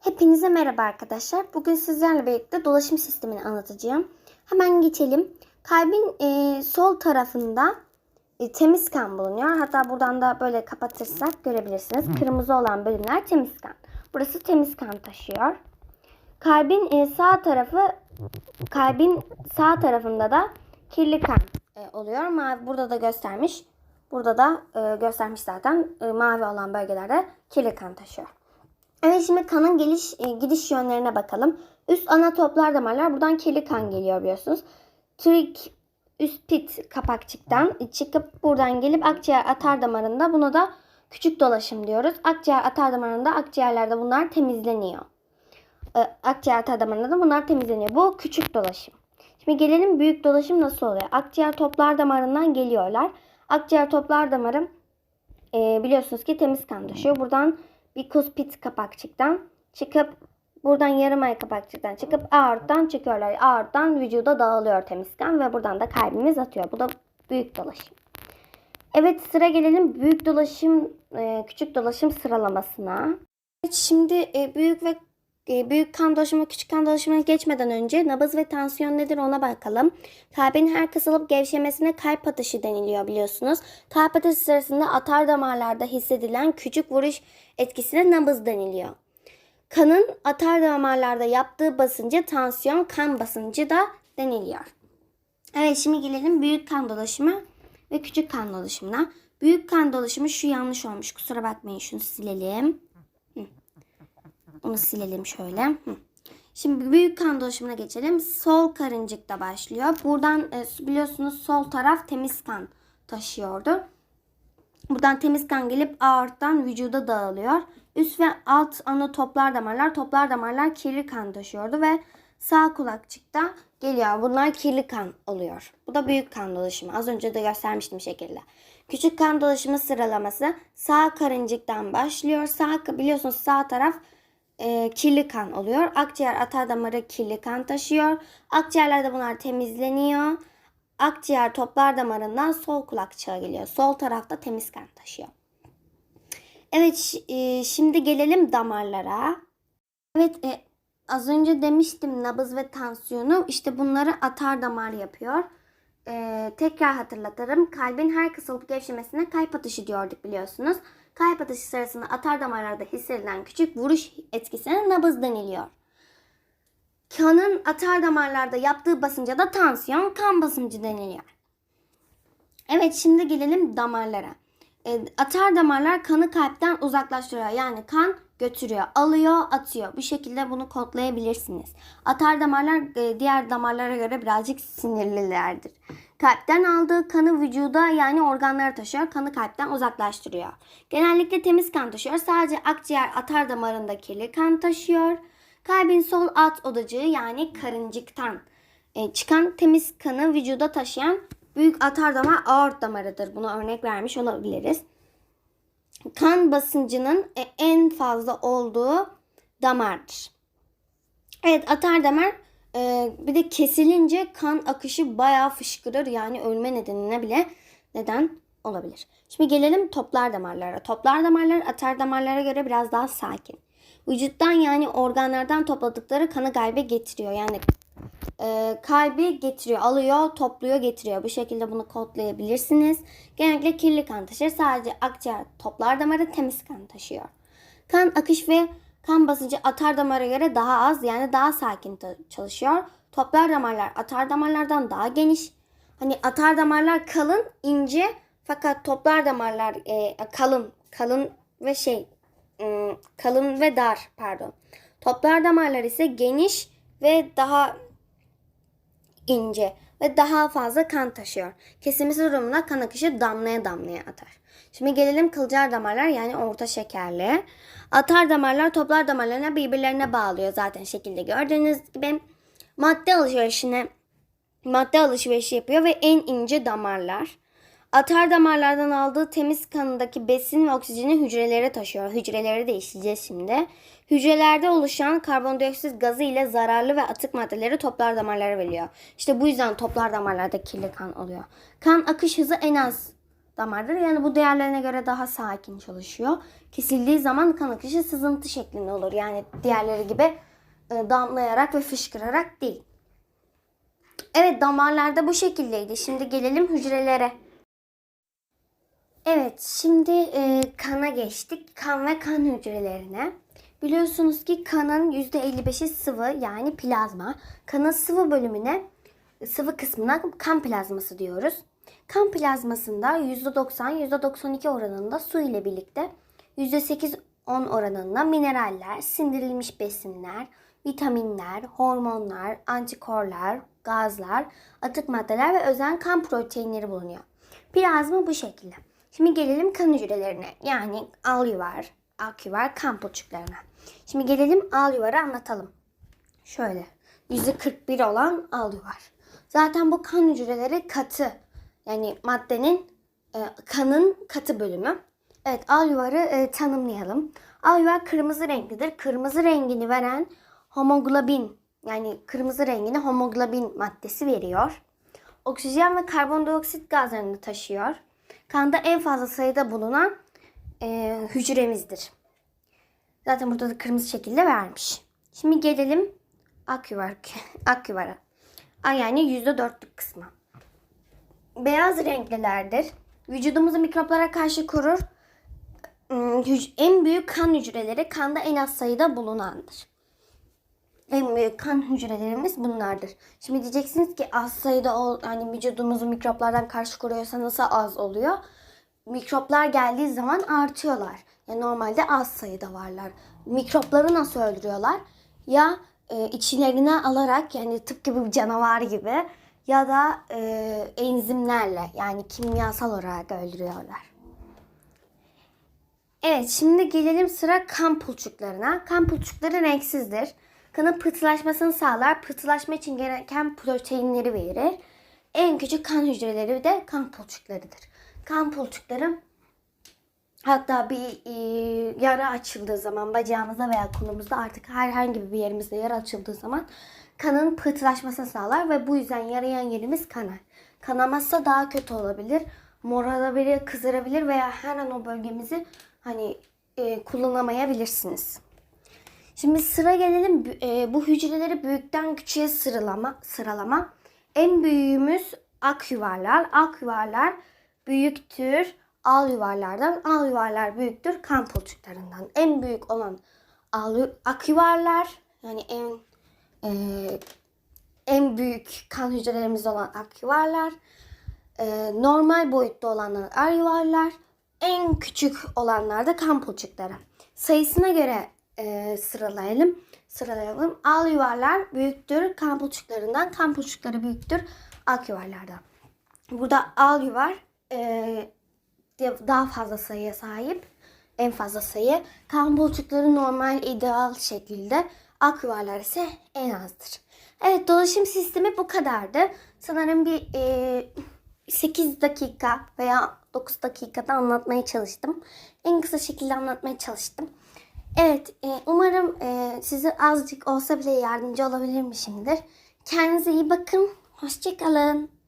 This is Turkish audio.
Hepinize merhaba arkadaşlar. Bugün sizlerle birlikte dolaşım sistemini anlatacağım. Hemen geçelim. Kalbin e, sol tarafında e, temiz kan bulunuyor. Hatta buradan da böyle kapatırsak görebilirsiniz. Kırmızı olan bölümler temiz kan. Burası temiz kan taşıyor. Kalbin e, sağ tarafı kalbin sağ tarafında da kirli kan e, oluyor. Mavi burada da göstermiş. Burada da e, göstermiş zaten. E, mavi olan bölgelerde kirli kan taşıyor. Evet şimdi kanın geliş e, gidiş yönlerine bakalım. Üst ana toplar damarlar buradan kirli kan geliyor biliyorsunuz. Trik üst pit kapakçıktan çıkıp buradan gelip akciğer atar damarında buna da küçük dolaşım diyoruz. Akciğer atar damarında akciğerlerde bunlar temizleniyor. E, akciğer atar damarında da bunlar temizleniyor. Bu küçük dolaşım. Şimdi gelelim büyük dolaşım nasıl oluyor? Akciğer toplar damarından geliyorlar. Akciğer toplar damarı e, biliyorsunuz ki temiz kan taşıyor. Buradan bir kuspit kapakçıktan çıkıp buradan yarım ay kapakçıktan çıkıp aorttan çıkıyorlar. Aorttan vücuda dağılıyor temiz kan ve buradan da kalbimiz atıyor. Bu da büyük dolaşım. Evet sıra gelelim büyük dolaşım e, küçük dolaşım sıralamasına. Evet, şimdi e, büyük ve büyük kan dolaşımı küçük kan dolaşımına geçmeden önce nabız ve tansiyon nedir ona bakalım. Kalbin her kısılıp gevşemesine kalp atışı deniliyor biliyorsunuz. Kalp atışı sırasında atar damarlarda hissedilen küçük vuruş etkisine nabız deniliyor. Kanın atar damarlarda yaptığı basıncı tansiyon kan basıncı da deniliyor. Evet şimdi gelelim büyük kan dolaşımı ve küçük kan dolaşımına. Büyük kan dolaşımı şu yanlış olmuş kusura bakmayın şunu silelim. Onu silelim şöyle. Şimdi büyük kan dolaşımına geçelim. Sol karıncıkta başlıyor. Buradan e, biliyorsunuz sol taraf temiz kan taşıyordu. Buradan temiz kan gelip aorttan vücuda dağılıyor. Üst ve alt ana toplar damarlar, toplar damarlar kirli kan taşıyordu ve sağ kulakçıkta geliyor. Bunlar kirli kan oluyor. Bu da büyük kan dolaşımı. Az önce de göstermiştim şekilde. Küçük kan dolaşımı sıralaması sağ karıncıktan başlıyor. Sağ biliyorsunuz sağ taraf e, kirli kan oluyor. Akciğer atar damarı kirli kan taşıyor. Akciğerlerde bunlar temizleniyor. Akciğer toplar damarından sol kulakçığa geliyor. Sol tarafta temiz kan taşıyor. Evet e, şimdi gelelim damarlara. Evet e, az önce demiştim nabız ve tansiyonu işte bunları atar damar yapıyor. E, tekrar hatırlatırım. Kalbin her kısılıp gevşemesine kalp atışı diyorduk biliyorsunuz. Kalp atışı sırasında atar damarlarda hissedilen küçük vuruş etkisine nabız deniliyor. Kanın atar damarlarda yaptığı basınca da tansiyon kan basıncı deniliyor. Evet şimdi gelelim damarlara. E, atar damarlar kanı kalpten uzaklaştırıyor. Yani kan götürüyor, alıyor, atıyor. Bu şekilde bunu kodlayabilirsiniz. Atar damarlar e, diğer damarlara göre birazcık sinirlilerdir. Kalpten aldığı kanı vücuda yani organlara taşıyor. Kanı kalpten uzaklaştırıyor. Genellikle temiz kan taşıyor. Sadece akciğer atar damarında kirli kan taşıyor. Kalbin sol alt odacığı yani karıncıktan e, çıkan temiz kanı vücuda taşıyan büyük atar damar aort damarıdır. Buna örnek vermiş olabiliriz. Kan basıncının e, en fazla olduğu damardır. Evet atar damar e, bir de kesilince kan akışı bayağı fışkırır. Yani ölme nedenine bile neden olabilir. Şimdi gelelim toplar damarlara. Toplar damarlar atar damarlara göre biraz daha sakin. Vücuttan yani organlardan topladıkları kanı kalbe getiriyor. Yani e, kalbi getiriyor, alıyor, topluyor, getiriyor. Bu şekilde bunu kodlayabilirsiniz. Genellikle kirli kan taşır. Sadece akciğer toplar damarı temiz kan taşıyor. Kan akış ve kan basıncı atar damara göre daha az yani daha sakin çalışıyor. Toplar damarlar atar damarlardan daha geniş. Hani atar damarlar kalın, ince fakat toplar damarlar e, kalın, kalın ve şey ım, kalın ve dar pardon. Toplar damarlar ise geniş ve daha ince ve daha fazla kan taşıyor. Kesilmesi durumunda kan akışı damlaya damlaya atar. Şimdi gelelim kılcal damarlar yani orta şekerli. Atar damarlar toplar damarlarına birbirlerine bağlıyor zaten şekilde gördüğünüz gibi. Madde alışverişine madde alışverişi yapıyor ve en ince damarlar. Atar damarlardan aldığı temiz kanındaki besin ve oksijeni hücrelere taşıyor. Hücreleri değişeceğiz şimdi. Hücrelerde oluşan karbondioksit gazı ile zararlı ve atık maddeleri toplar damarlara veriyor. İşte bu yüzden toplar damarlarda kirli kan oluyor. Kan akış hızı en az damardır. Yani bu diğerlerine göre daha sakin çalışıyor. Kesildiği zaman kan akışı sızıntı şeklinde olur. Yani diğerleri gibi e, damlayarak ve fışkırarak değil. Evet damarlarda bu şekildeydi. Şimdi gelelim hücrelere. Evet şimdi e, kana geçtik. Kan ve kan hücrelerine. Biliyorsunuz ki kanın %55'i sıvı yani plazma. Kanın sıvı bölümüne sıvı kısmına kan plazması diyoruz. Kan plazmasında %90 %92 oranında su ile birlikte %8-10 oranında mineraller, sindirilmiş besinler, vitaminler, hormonlar, antikorlar, gazlar, atık maddeler ve özel kan proteinleri bulunuyor. Plazma bu şekilde. Şimdi gelelim kan hücrelerine. Yani alüvar, aküvar, kan pulçuklarına. Şimdi gelelim alüvarı anlatalım. Şöyle. %41 olan alüvar. Zaten bu kan hücreleri katı. Yani maddenin e, kanın katı bölümü. Evet alüvarı e, tanımlayalım. Alüvar kırmızı renklidir. Kırmızı rengini veren homoglobin yani kırmızı rengini homoglobin maddesi veriyor. Oksijen ve karbondioksit gazlarını taşıyor. Kanda en fazla sayıda bulunan e, hücremizdir. Zaten burada da kırmızı şekilde vermiş. Şimdi gelelim aküvar, aküvara. Yani %4'lük kısmı. Beyaz renklilerdir. Vücudumuzu mikroplara karşı korur. Hmm, En büyük kan hücreleri kanda en az sayıda bulunandır. En büyük kan hücrelerimiz bunlardır. Şimdi diyeceksiniz ki az sayıda ol, hani vücudumuzu mikroplardan karşı koruyorsa nasıl az oluyor? Mikroplar geldiği zaman artıyorlar. Yani normalde az sayıda varlar. Mikropları nasıl öldürüyorlar? Ya e, içlerine alarak yani tıpkı bir canavar gibi ya da e, enzimlerle yani kimyasal olarak öldürüyorlar. Evet şimdi gelelim sıra kan pulçuklarına. Kan pulçukları renksizdir. Kanın pıhtılaşmasını sağlar. Pıhtılaşma için gereken proteinleri verir. En küçük kan hücreleri de kan pulçuklarıdır. Kan pulçukları hatta bir e, yara açıldığı zaman bacağımızda veya kolumuzda artık herhangi bir yerimizde yara açıldığı zaman kanın pıhtılaşmasını sağlar ve bu yüzden yarayan yerimiz kanar. Kanamazsa daha kötü olabilir. Morarabilir, kızarabilir veya her an o bölgemizi hani e, kullanamayabilirsiniz. Şimdi sıra gelelim e, bu hücreleri büyükten küçüğe sıralama sıralama. En büyüğümüz ak yuvarlar. Ak yuvarlar büyüktür al yuvarlardan. Al yuvarlar büyüktür kan pulçuklarından. En büyük olan al, ak yuvarlar yani en e, en büyük kan hücrelerimiz olan ak yuvarlar. E, normal boyutta olanlar ar yuvarlar. En küçük olanlar da kan pulçukları. Sayısına göre e, sıralayalım. Sıralayalım. Al yuvarlar büyüktür kan pulçuklarından. Kan pulçukları büyüktür ak yuvarlardan. Burada al yuvar e, daha fazla sayıya sahip. En fazla sayı. Kan pulçukları normal ideal şekilde. Ak ise en azdır. Evet dolaşım sistemi bu kadardı. Sanırım bir e, 8 dakika veya 9 dakikada anlatmaya çalıştım. En kısa şekilde anlatmaya çalıştım. Evet, e, umarım e, size azıcık olsa bile yardımcı olabilmişimdir. Kendinize iyi bakın. Hoşçakalın.